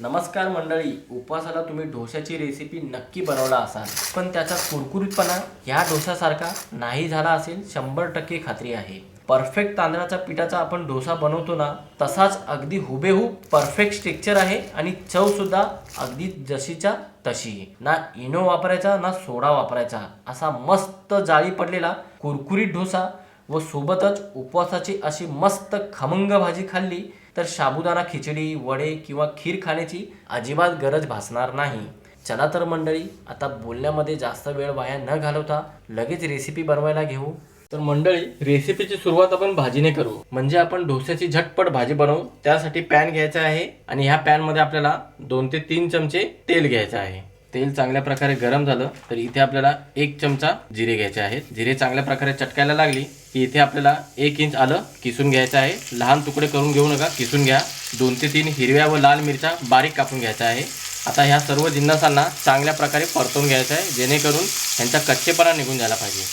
नमस्कार मंडळी उपवासाला तुम्ही डोश्याची रेसिपी नक्की बनवला असाल. पण त्याचा कुरकुरीतपणा ह्या डोसासारखा नाही झाला असेल शंभर टक्के खात्री आहे. परफेक्ट तांदळाचा पिठाचा आपण डोसा बनवतो ना तसाच अगदी हुबेहूब परफेक्ट स्ट्रक्चर आहे आणि चव सुद्धा अगदी जशीच्या तशी. ना इनो वापरायचा ना सोडा वापरायचा. असा मस्त जाळी पडलेला कुरकुरीत डोसा व सोबतच उपवासाची अशी मस्त खमंग भाजी खाल्ली तर साबुदाणा खिचडी वडे किंवा खीर खाण्याची अजिबात गरज भासणार नाही. चला तर मंडळी आता बोलण्यामध्ये जास्त वेळ वाया न घालवता लगेच रेसिपी बनवायला घेऊ. तर मंडळी रेसिपीची सुरुवात आपण भाजीने करू. म्हणजे आपण डोस्याची झटपट भाजी बनवू. त्यासाठी पॅन घ्यायचा आहे आणि ह्या पॅनमध्ये आपल्याला दोन ते तीन चमचे तेल घ्यायचं आहे. तेल चांगल्या प्रकारे गरम झालं तर इथे आपल्याला एक चमचा जिरे घ्यायचे आहेत. जिरे चांगल्या प्रकारे चटकायला लागली की इथे आपल्याला एक इंच आलं किसून घ्यायचं आहे. लहान तुकडे करून घेऊ नका किसून घ्या. दोन ते तीन हिरव्या व लाल मिरच्या बारीक कापून घ्यायच्या आहे. आता ह्या सर्व जिन्नसांना चांगल्या प्रकारे परतवून घ्यायचं आहे जेणेकरून ह्यांचा कच्चेपणा निघून जायला पाहिजे.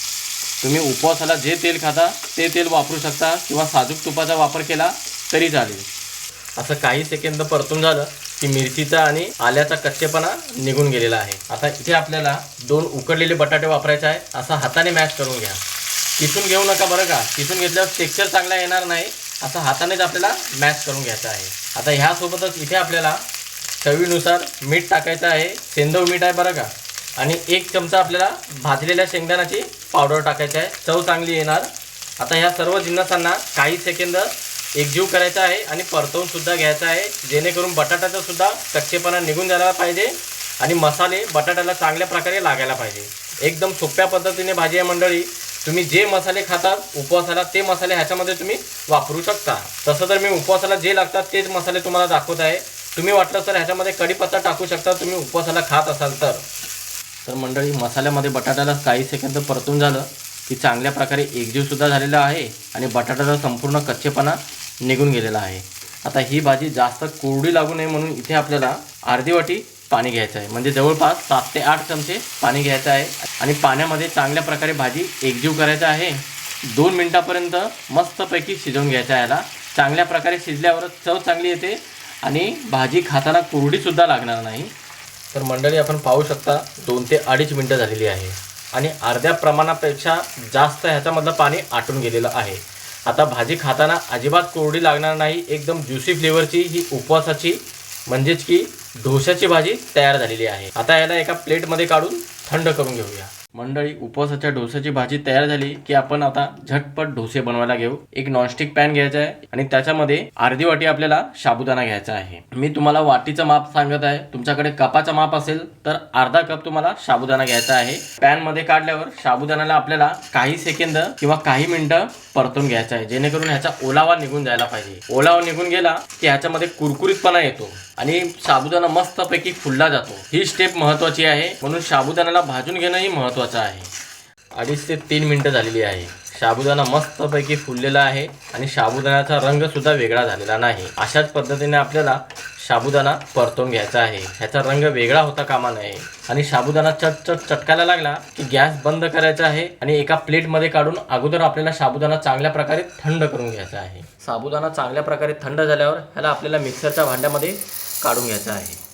तुम्ही उपवासाला जे तेल खाता ते तेल वापरू शकता किंवा साजूक तुपाचा वापर केला तरी चालेल. असं काही सेकंद परतून झालं की मिरचीचा आणि आल्याचा कच्चेपणा निघून गेलेला आहे. आता इथे आपल्याला दोन उकडलेले बटाटे वापरायचे आहे असा हाताने मॅश करून घ्या. किसून घेऊ नका बरं का? किसून घेतल्यावर टेक्स्चर चांगला येणार नाही. असं हातानेच आपल्याला मॅश करून घ्यायचं आहे. आता ह्यासोबतच इथे आपल्याला चवीनुसार मीठ टाकायचं आहे. सेंदव मीठ आहे बरं का? आणि एक चमचा आपल्याला भाजलेल्या शेंगदाण्याची पावडर टाकायची आहे. चव चांगली येणार. आता ह्या सर्व जिन्नसांना काही सेकंद एकजीव करायचा आहे आणि परतवून सुद्धा घ्यायचा आहे. जेणेकरून बटाट्याचा सुद्धा कच्चेपणा निघून जायला पाहिजे आणि मसाले बटाट्याला चांगल्या प्रकारे लागायला पाहिजे. एकदम सोप्या पद्धतीने भाजी आहे मंडळी. तुम्ही जे मसाले खातात उपवासाला ते मसाले ह्याच्यामध्ये तुम्ही वापरू शकता. तसं तर मी उपवासाला जे लागतात तेच मसाले तुम्हाला दाखवत आहे. तुम्ही वाटलं तर ह्याच्यामध्ये कढीपत्ता टाकू शकता तुम्ही उपवासाला खात असाल तर. तर मंडळी मसाल्यामध्ये बटाट्याला काही सेकंद परतून झालं की चांगल्या प्रकारे एकजीवसुद्धा झालेला आहे आणि बटाट्याचा संपूर्ण कच्चेपणा निघून गेलेला आहे. आता ही भाजी जास्त कोरडी लागू नये म्हणून इथे आपल्याला अर्धी वाटी पाणी घ्यायचं आहे. म्हणजे जवळपास सात ते आठ चमचे पाणी घ्यायचं आहे. आणि पाण्यामध्ये चांगल्या प्रकारे भाजी एकजीव करायचं आहे. दोन मिनटापर्यंत मस्तपैकी शिजवून घ्यायचं आहे याला. चांगल्या प्रकारे शिजल्यावर चव चांगली येते. आणि भाजी खाताना कोरडीसुद्धा लागणार नाही. तर मंडळी आपण पाहू शकता दोन ते अडीच मिनटं झालेली आहे. आणि अर्ध्या प्रमाणापेक्षा जास्त ह्याच्यामधलं पाणी आटून गेलेलं आहे. आता भाजी खाताना अजिबात कोरडी लागणार नाही. एकदम ज्युसी फ्लेवरची ही उपवासाची म्हणजेच की ढोशाची भाजी तयार झालेली आहे. आता याला एका प्लेटमध्ये काढून थंड करून घेऊया. मंडळी उपवासाच्या डोस्याची भाजी तयार झाली की आपण आता झटपट डोसे बनवायला घेऊ. एक नॉनस्टिक पॅन घ्यायचा आहे आणि त्याच्यामध्ये अर्धी वाटी आपल्याला साबुदाणा घ्यायचा आहे. मी तुम्हाला वाटीचं माप सांगत आहे. तुमच्याकडे कपाचं माप असेल तर अर्धा कप तुम्हाला साबुदाणा घ्यायचा आहे. पॅनमध्ये काढल्यावर साबुदाण्याला आपल्याला काही सेकंद किंवा काही मिनिटं परतून घ्यायचं आहे. जेणेकरून ह्याचा ओलावा निघून जायला पाहिजे. ओलावा निघून गेला की ह्याच्यामध्ये कुरकुरीतपणा येतो. आणि साबुदाणा मस्तपैकी फुलला जातो. ही स्टेप महत्त्वाची आहे. म्हणून साबुदाण्याला भाजून घेणंही महत्त्वाचं आहे. अडीच ते तीन मिनटं झालेली आहे. साबुदाणा मस्तपैकी फुललेला आहे आणि साबुदाण्याचा रंगसुद्धा वेगळा झालेला नाही. अशाच पद्धतीने आपल्याला साबुदाणा परतून घ्यायचा आहे. ह्याचा रंग वेगळा होता कामा नये. आणि साबुदाणा चट चट चटकायला लागला की गॅस बंद करायचा आहे आणि एका प्लेटमध्ये काढून अगोदर आपल्याला साबुदाणा चांगल्या प्रकारे थंड करून घ्यायचा आहे. साबुदाणा चांगल्या प्रकारे थंड झाल्यावर ह्याला आपल्याला मिक्सरच्या भांड्यामध्ये काढून घ्यायचा आहे.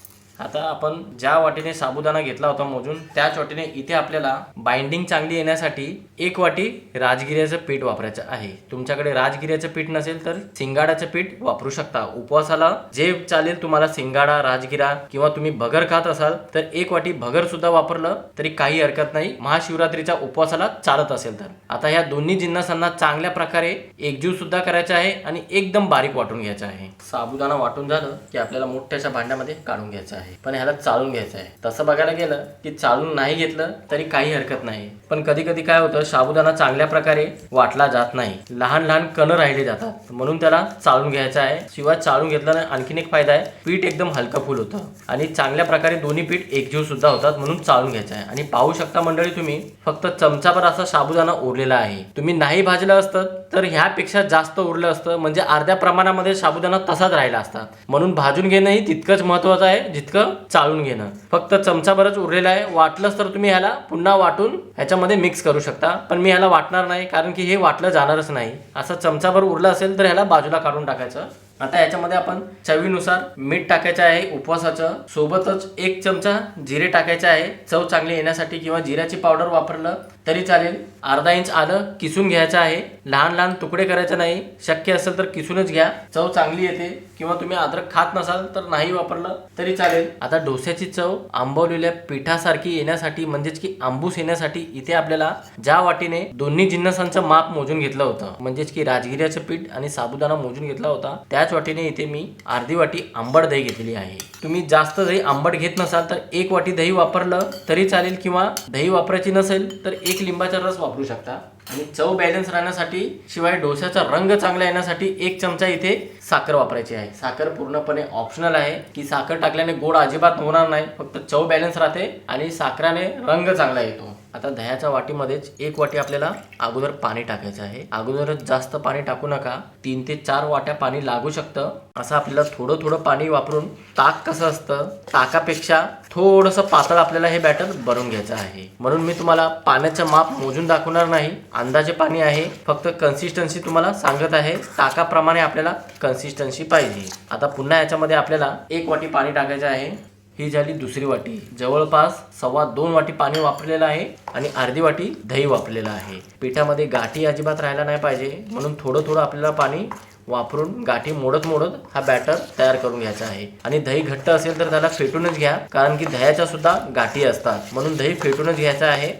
आता आपण ज्या वाटीने साबुदाणा घेतला होता मोजून त्याच वाटीने इथे आपल्याला बाइंडिंग चांगली येण्यासाठी एक वाटी राजगिऱ्याचं पीठ वापरायचं आहे. तुमच्याकडे राजगिऱ्याचं पीठ नसेल तर सिंगाडाचं पीठ वापरू शकता. उपवासाला जे चालेल तुम्हाला सिंगाडा राजगिरा किंवा तुम्ही भगर खात असाल तर एक वाटी भगर सुद्धा वापरलं तरी काही हरकत नाही. महाशिवरात्रीच्या उपवासाला चालत असेल तर. आता ह्या दोन्ही जिन्नसांना चांगल्या प्रकारे एकजीव सुद्धा करायचा आहे आणि एकदम बारीक वाटून घ्यायचं आहे. साबुदाणा वाटून झालं की आपल्याला मोठ्याशा भांड्यामध्ये काढून घ्यायचं आहे. पण ह्याला चालून घ्यायचं आहे. तसं बघायला गेलं की चालून नाही घेतलं तरी काही हरकत नाही. पण कधी कधी काय होतं साबुदाणा चांगल्या प्रकारे वाटला जात नाही. लहान लहान कण राहिले जातात. म्हणून त्याला चाळून घ्यायचं आहे. शिवाय चाळून घेतल्याने आणखीन एक फायदा आहे. पीठ एकदम हलकं फुल होतं. आणि चांगल्या प्रकारे दोन्ही पीठ एकजीव सुद्धा होतात म्हणून चाळून घ्यायचं आहे. आणि पाहू शकता मंडळी तुम्ही फक्त चमचाभर असा साबुदाणा उरलेला आहे. तुम्ही नाही भाजलं असतं तर ह्यापेक्षा जास्त उरलं असतं. म्हणजे अर्ध्या प्रमाणामध्ये साबुदाणा तसाच राहिला असतात म्हणून भाजून घेणंही तितकंच महत्वाचं आहे. जितकं चाळून घेणं. फक्त चमचाभरच उरलेलं आहे. वाटलंच तर तुम्ही ह्याला पुन्हा वाटून ह्याच्यामध्ये मिक्स करू शकता. पण मी ह्याला वाटणार नाही कारण की हे वाटलं जाणारच नाही. असं चमचाभर उरलं असेल तर ह्याला बाजूला काढून टाकायचं. आता याच्यामध्ये आपण चवीनुसार मीठ टाकायचं आहे उपवासाचं. सोबतच एक चमचा जिरे टाकायचे आहे. चव चांगली येण्यासाठी किंवा जिऱ्याची पावडर वापरलं तरी चालेल. अर्धा इंच आलं किसून घ्यायचं आहे. लहान लहान तुकडे करायचे नाही. शक्य असेल तर किसूनच घ्या. चव चांगली येते किंवा तुम्ही अद्रक खात नसाल तर नाही वापरलं तरी चालेल. आता डोस्याची चव आंबवलेल्या पिठासारखी येण्यासाठी म्हणजेच की आंबूस येण्यासाठी इथे आपल्याला ज्या वाटीने दोन्ही जिन्नसांचं माप मोजून घेतलं होतं म्हणजेच की राजगिऱ्याचं पीठ आणि साबुदाणा मोजून घेतला होता त्याच वाटीने इथे मी अर्धी वाटी आंबट दही घेतलेली आहे. तुम्ही जास्त दही आंबट घेत नसाल तर एक वाटी दही वापरलं तरी चालेल किंवा दही वापरायची नसेल तर एक लिंबाचा रस वापरू शकता. आणि चव बॅलन्स राहण्यासाठी शिवाय डोशाचा रंग चांगला येण्यासाठी एक चमचा इथे साखर वापरायची आहे. साखर पूर्णपणे ऑप्शनल आहे. की साखर टाकल्याने गोड अजिबात होणार नाही. फक्त चव बॅलन्स राहते आणि साखराने रंग चांगला येतो. आता दह्याच्या वाटीमध्येच एक वाटी आपल्याला अगोदर पाणी टाकायचं आहे. अगोदरच जास्त पाणी टाकू नका. तीन ते चार वाट्या पाणी लागू शकतं. असं आपल्याला थोडं थोडं पाणी वापरून ताक कसं असतं? ताकापेक्षा थोडंसं पातळ आपल्याला हे बॅटर बनवून घ्यायचं आहे. म्हणून मी तुम्हाला पाण्याचं माप मोजून दाखवणार नाही. अंदाजे पाणी आहे. फक्त कन्सिस्टन्सी तुम्हाला सांगत आहे. ताकाप्रमाणे आपल्याला कन्सिस्टन्सी पाहिजे. आता पुन्हा याच्यामध्ये आपल्याला एक वाटी पाणी टाकायचं आहे. ही झाली दुसरी वाटी. जवळपास सव्वा दोन वाटी पाणी वापरलेलं आहे आणि अर्धी वाटी दही वापरलेलं आहे. पिठामध्ये गाठी अजिबात राहायला नाही पाहिजे. म्हणून थोडं थोडं आपल्याला पाणी वापरून गाठी मोडत मोडत हा बॅटर तयार करून घ्यायचा आहे. आणि दही घट्ट असेल तर त्याला फेटूनच घ्या. कारण की दह्याच्या सुद्धा गाठी असतात. म्हणून दही फेटूनच घ्यायचं आहे.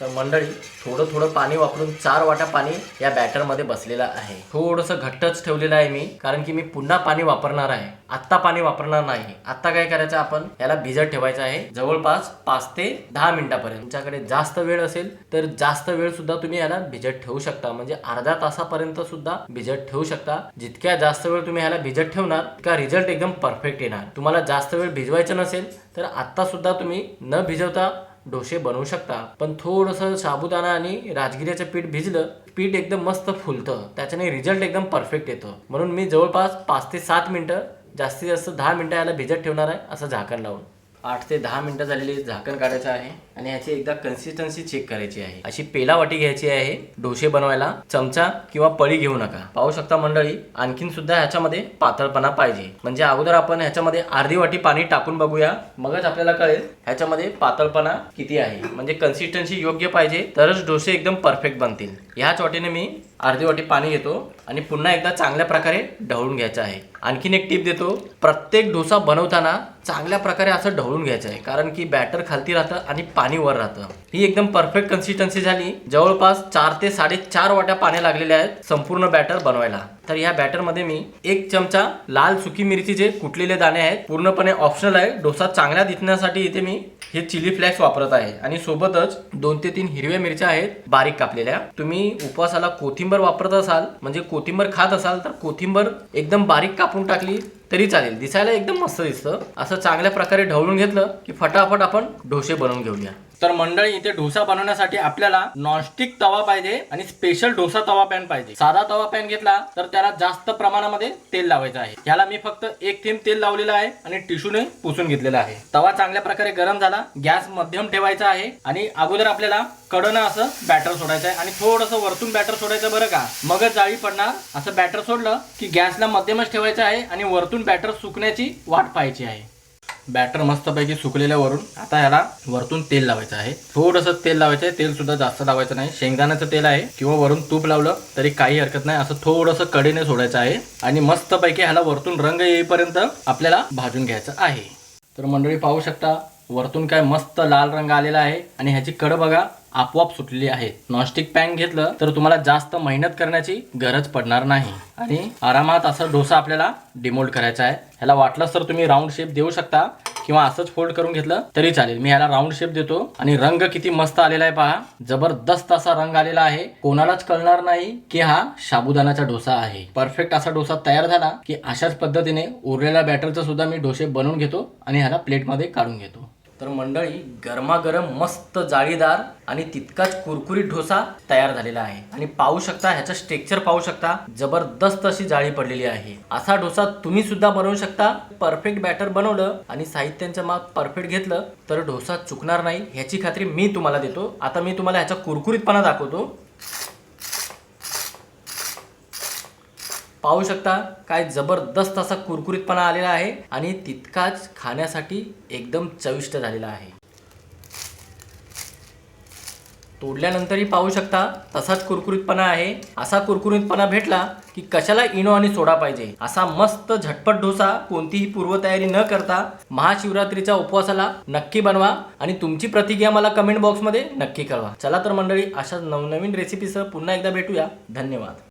तर मंडळी थोडं थोडं पाणी वापरून चार वाटा पाणी या बॅटरमध्ये बसलेलं आहे. थोडंसं घट्टच ठेवलेलं आहे मी कारण की मी पुन्हा पाणी वापरणार आहे. आत्ता पाणी वापरणार नाही. आत्ता काय करायचं आपण? याला भिजत ठेवायचं आहे. जवळपास पाच ते दहा मिनिटापर्यंत. तुमच्याकडे जास्त वेळ असेल तर जास्त वेळ सुद्धा तुम्ही याला भिजत ठेवू शकता. म्हणजे अर्धा तासापर्यंत सुद्धा भिजत ठेवू शकता. जितक्या जास्त वेळ तुम्ही ह्याला भिजत ठेवणार तितका रिझल्ट एकदम परफेक्ट येणार. तुम्हाला जास्त वेळ भिजवायचं नसेल तर आत्ता सुद्धा तुम्ही न भिजवता डोसे बनवू शकता. पण थोडंसं साबुदाणा आणि राजगिऱ्याचं पीठ भिजलं पीठ एकदम मस्त फुलतं. त्याच्याने रिझल्ट एकदम परफेक्ट येतो. म्हणून मी जवळपास पाच ते सात मिनटं जास्तीत जास्त दहा मिनटं याला भिजत ठेवणार आहे असं झाकण लावून. आठ ते दहा मिनटं झालेली झाकण काढायचं आहे. आणि याची एकदा कन्सिस्टन्सी चेक करायची आहे. अशी पेला वाटी घ्यायची आहे डोसे बनवायला चमचा किंवा पळी घेऊ नका. पाहू शकता मंडळी आणखीन सुद्धा ह्याच्यामध्ये पातळपणा पाहिजे. म्हणजे अगोदर आपण ह्याच्यामध्ये अर्धी वाटी पाणी टाकून बघूया. मगच आपल्याला कळेल ह्याच्यामध्ये पातळपणा किती आहे. म्हणजे कन्सिस्टन्सी योग्य पाहिजे तरच डोसे एकदम परफेक्ट बनतील. ह्याच वाटीने मी अर्धी वाटी पाणी घेतो आणि पुन्हा एकदा चांगल्या प्रकारे ढवळून घ्यायचं आहे. आणखीन एक टिप देतो प्रत्येक डोसा बनवताना चांगल्या प्रकारे असं ढवळून घ्यायचं आहे. कारण की बॅटर खालती राहतं आणि पाणी वर राहतं. ही एकदम परफेक्ट कन्सिस्टन्सी झाली. जवळपास चार ते साडेचार वाट्या पाणी लागलेल्या आहेत संपूर्ण बॅटर बनवायला. तर ह्या बॅटरमध्ये मी एक चमचा लाल सुकी मिरचीचे कुटलेले दाणे आहेत पूर्णपणे ऑप्शनल आहे. डोसा चांगला दिसण्यासाठी इथे मी हे चिली फ्लॅक्स वापरत आहे. आणि सोबतच दोन ते तीन हिरव्या मिरच्या आहेत बारीक कापलेल्या. तुम्ही उपवासाला कोथिंबर वापरत असाल म्हणजे कोथिंबर खात असाल तर कोथिंबर एकदम बारीक कापून टाकली. तरी चालेल. दिसायला एकदम मस्त दिसतं. असं चांगल्या प्रकारे ढवळून घेतलं की फटाफट आपण डोसे बनवून घेऊया. तर मंडळी इथे डोसा बनवण्यासाठी आपल्याला नॉनस्टिक तवा पाहिजे आणि स्पेशल डोसा तवा पॅन पाहिजे. साधा तवा पॅन घेतला तर त्याला जास्त प्रमाणामध्ये तेल लावायचं आहे. याला मी फक्त एक थेंब तेल लावलेलं आहे आणि टिश्यूने पुसून घेतलेला आहे. तवा चांगल्या प्रकारे गरम झाला गॅस मध्यम ठेवायचा आहे आणि अगोदर आपल्याला कडनं असं बॅटर सोडायचं आहे आणि थोडंसं वरतून बॅटर सोडायचं बरं का? मगच जाळी पडणार. असं बॅटर सोडलं की गॅसला मध्यमच ठेवायचं आहे आणि वरतून बॅटर सुकण्याची वाट पाहायची आहे. बॅटर मस्तपैकी सुकलेल्या वरून आता याला वरतून तेल लावायचं आहे. थोडंसं तेल लावायचं आहे. तेल सुद्धा जास्त लावायचं नाही. शेंगदाण्याचं तेल आहे. किंवा वरून तूप लावलं तरी काही हरकत नाही. असं थोडंसं कडेने सोडायचं आहे. आणि मस्तपैकी ह्याला वरतून रंग येईपर्यंत आपल्याला भाजून घ्यायचं आहे. तर मंडळी पाहू शकता वरतून काय मस्त लाल रंग आलेला आहे. आणि ह्याची कड बघा आपोआप सुटलेली आहे. नॉनस्टिक पॅन घेतलं तर तुम्हाला जास्त मेहनत करण्याची गरज पडणार नाही. आणि? आरामात असं डोसा आपल्याला डिमोल्ड करायचा आहे. ह्याला वाटलंच तर तुम्ही राऊंड शेप देऊ शकता किंवा असंच फोल्ड करून घेतलं तरी चालेल. मी ह्याला राऊंड शेप देतो आणि रंग किती मस्त आलेला आहे पहा. जबरदस्त असा रंग आलेला आहे. कोणालाच कळणार नाही की हा साबुदाणाचा डोसा आहे. परफेक्ट असा डोसा तयार झाला की अशाच पद्धतीने उरलेल्या बॅटरचं सुद्धा मी डोसे बनवून घेतो आणि ह्याला प्लेटमध्ये काढून घेतो. तर मंडळी गरमागरम मस्त जाळीदार आणि तितकाच कुरकुरीत डोसा तयार झालेला आहे. आणि पाहू शकता ह्याचं स्ट्रेक्चर पाहू शकता जबरदस्त अशी जाळी पडलेली आहे. असा डोसा तुम्ही सुद्धा बनवू शकता. परफेक्ट बॅटर बनवलं आणि साहित्यांचं माप परफेक्ट घेतलं तर डोसा चुकणार नाही ह्याची खात्री मी तुम्हाला देतो. आता मी तुम्हाला ह्याचा कुरकुरीतपणा दाखवतो. पाहू शकता काय जबरदस्त असा कुरकुरीतपणा आलेला आहे आणि तितकाच खाण्यासाठी एकदम चविष्ट झालेला आहे. तोडल्यानंतरही पाहू शकता तसाच कुरकुरीतपणा आहे. असा कुरकुरीतपणा भेटला की कशाला इनो आणि सोडा पाहिजे? असा मस्त झटपट डोसा कोणतीही पूर्वतयारी न करता महाशिवरात्रीच्या उपवासाला नक्की बनवा आणि तुमची प्रतिक्रिया मला कमेंट बॉक्समध्ये नक्की कळवा. चला तर मंडळी अशा नवनवीन रेसिपीसह पुन्हा एकदा भेटूया. धन्यवाद.